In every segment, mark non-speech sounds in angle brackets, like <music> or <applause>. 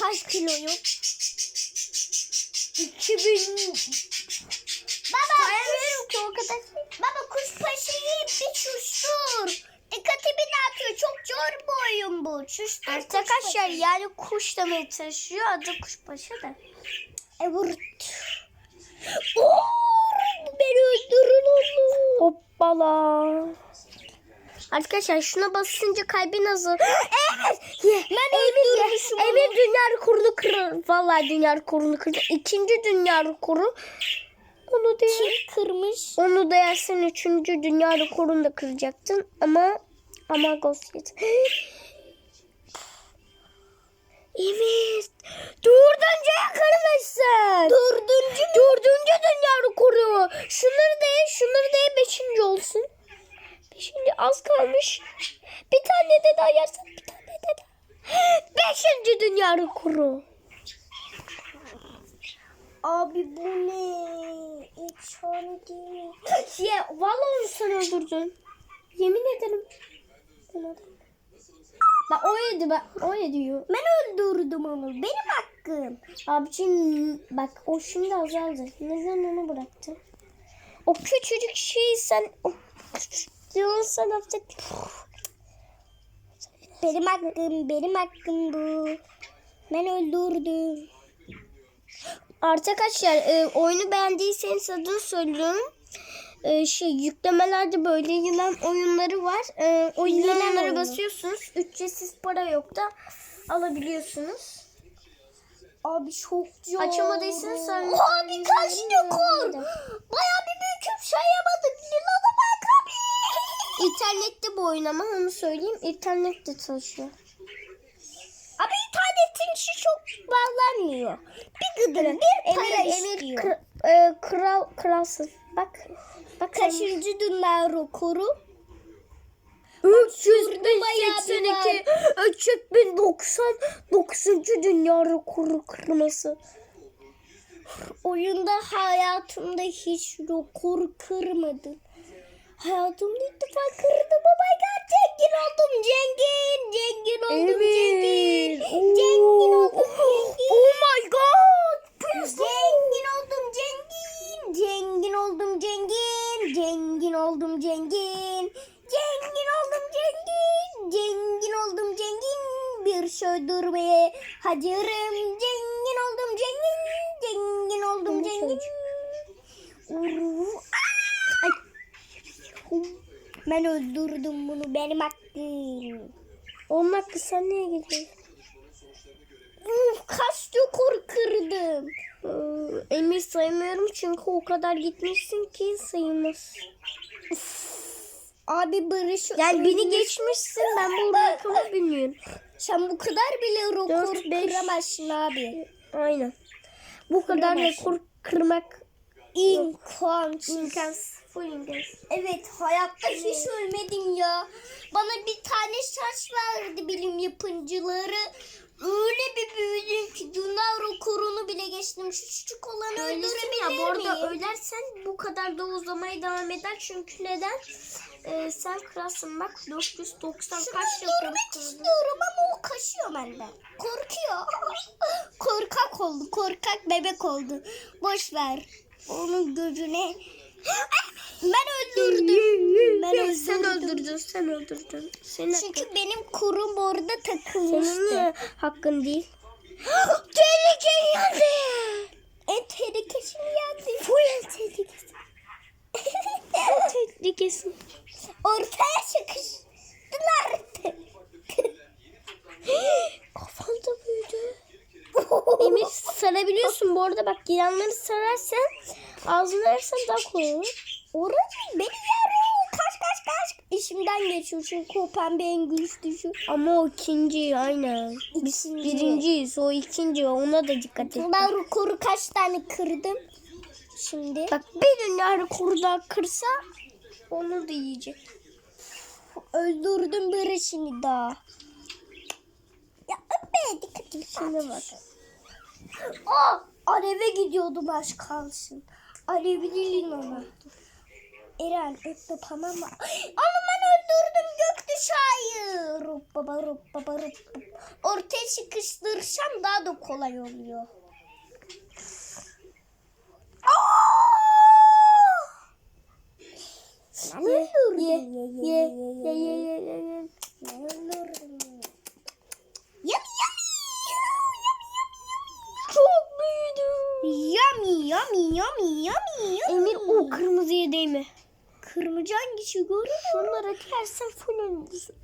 kaç kiloyum? 2000 Baba sayamıyorum ki o kadar. Baba kuşbaşıyı bir çuştur. Dikkatimi dağıtıyor. Çok zor bir oyun bu. Çuştur Arkadaşlar yani kuş demeye çalışıyor. Adı kuşbaşı da. Evet. Oo, beni öldürün onu. Hoppala. Arkadaşlar şuna basınca kalbin hazır. <gasps> Evet. Ben öldürmüşüm Emir dünya rekorunu kırır. Vallahi dünya rekorunu kırdı. İkinci dünya rekoru. Onu değil. Kim kırmış? Onu da yersen üçüncü dünya rekorunu da kıracaktın. Ama ama Ghost yedi. <gasps> Evet. Dördüncüye kırmışsın. Dördüncü mü? Dördüncü dünya rekoru. Şunları da ye, şunları da ye, beşinci olsun. Beşinci az kalmış. Bir tane de daha yersen bir tane de daha. Beşinci dünya rekoru. Abi bu ne? Efsane değil. Ya vallahi onu sen öldürdün. Yemin ederim. Bak o yedi bak o yediyor. Ben öldürdüm onu. Benim hakkım. Abicim bak o şimdi azaldı. Neden onu bıraktın? O küçücük şeyi sen o küçücük sen hafta Benim hakkım. Benim hakkım bu. Ben öldürdüm. Arkadaşlar e, oyunu beğendiyseniz adını söylüyorum. E, şey yüklemelerde böyle yılan oyunları var. E, o Yılan yılanlara oyunu. basıyorsunuz. Ücretsiz para yok da alabiliyorsunuz. Abi çok zor. Açamadıysanız sen- Abi kaç rekor. Baya bir büyük sayamadım. Yılana bak abi. İnternette bu oyun ama onu söyleyeyim. İnternette çalışıyor. Abi internetin işi çok bağlanmıyor. Bir gıdım bir para Emir, Emir istiyor. kır- e, kral kralsın. Bak. Bak Kaçıncı dünya rekoru? 382 3090 9. dünya rekoru kırması. Oyunda hayatımda hiç rekor kırmadım. Hayatımda ilk defa kırdım ama ben zengin oldum zengin. Zengin oldum zengin. Zengin oldum zengin. Oh my god. Zengin oldum zengin. Zengin oldum zengin. Zengin oldum zengin. Zengin oldum zengin. Zengin oldum zengin. Bir şey durmaya hazırım. Zengin oldum zengin. Zengin oldum zengin. Uru-. Ben öldürdüm bunu. Benim hakkım. Onun hakkı sen neye gidiyorsun? Uf, kaç rekor kırdım. Ee, Emir saymıyorum çünkü o kadar gitmişsin ki sayılmaz. Abi Barış Yani beni ölmüş. geçmişsin ben bu rakamı bilmiyorum. Sen bu kadar bile rekor Dört, beş. kıramazsın abi. Aynen. Bu kadar Kıramazsın. rekor kırmak İmkansız. imkansız. Full imkansız. Evet hayatta hiç ölmedim ya. Bana bir tane şans verdi bilim yapımcıları. Öyle bir büyüdüm ki dünya rekorunu bile geçtim. Şu küçük olanı öldürebilir ya bu arada miyim? ölersen bu kadar da uzamaya devam eder. Çünkü neden? Ee, sen kralsın bak 490 Şunu kaç yıl öldürmek istiyorum ama o kaşıyor benden. Korkuyor. Korkak oldu. Korkak bebek oldu. Boş ver. Onun gözüne. <laughs> Ben öldürdüm. Ben <laughs> Sen öldürdüm. öldürdün, sen öldürdün. Senin Çünkü hakkın. benim kurum orada Senin takılmıştı. de hakkın değil. <gasps> Tehlike geldi. En tehlikesi geldi. Full tehlikesi. <laughs> Tehlikesi. Ortaya çıkıştılar. Sarabiliyorsun bu arada bak yılanları sararsan ağzını versen daha kolay olur. Orası beni yarıyor. Kaç kaç kaç. İşimden geçiyor çünkü o pembe en güçlü şu. Ama o ikinci aynen. Biz İkinci. birinciyiz o ikinci ona da dikkat et. Ben rekoru kaç tane kırdım? Şimdi. Bak bir dünya rekoru daha kırsa onu da yiyecek. Öldürdüm birisini daha. Ya öpe dikkat et. Şimdi bak. Aa, aleve gidiyordum aşk kalsın. Alevliliğin ona. Eren öpme tamam mı? <gasps> Ama ben öldürdüm hayır. Rup baba rup baba rup. Ortaya sıkıştırsam daha da kolay oluyor. Ben Ye, öldürdüm. ye, ye, ye, ye, ye, ye, ye. Ben öldürdüm. Yummy Çok büyüdü. Yummy. Yummy yummy yummy. Emir o kırmızıya değme. Kırmızı hangisi görüyor? Şunlara girersen full ölürsün.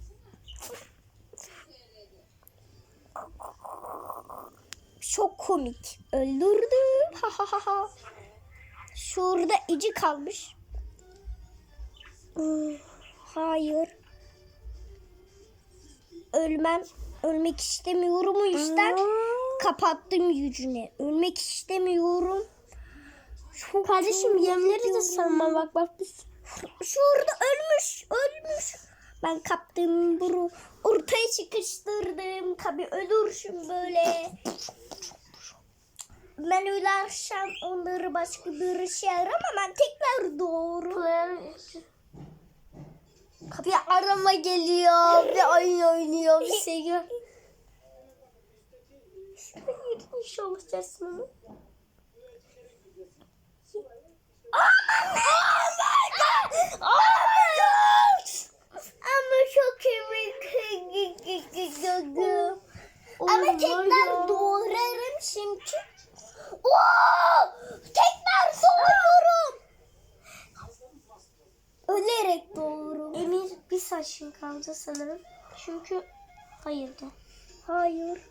Çok komik. Öldürdüm. Ha ha ha ha. Şurada ici kalmış. Hayır. Ölmem. Ölmek istemiyorum o yüzden kapattım yüzünü. Ölmek istemiyorum. Çok Kardeşim yemleri de sanma bak bak biz. Şurada ölmüş, ölmüş. Ben kaptım bunu. Ortaya sıkıştırdım. Tabii ölürsün böyle. Ben ölersem onları başka bir işe yarar ama ben tekrar doğru. Bir arama geliyor, bir oyun oynuyor, bir şey <laughs> Hayır inşallah gelsin ama. Çok iyi. Ama tekrar doğrarım çünkü. Oo! Tekrar doğruyorum. Ölerek doğurum. Emir bir saçın kaldı sanırım. Çünkü hayır de. Hayır.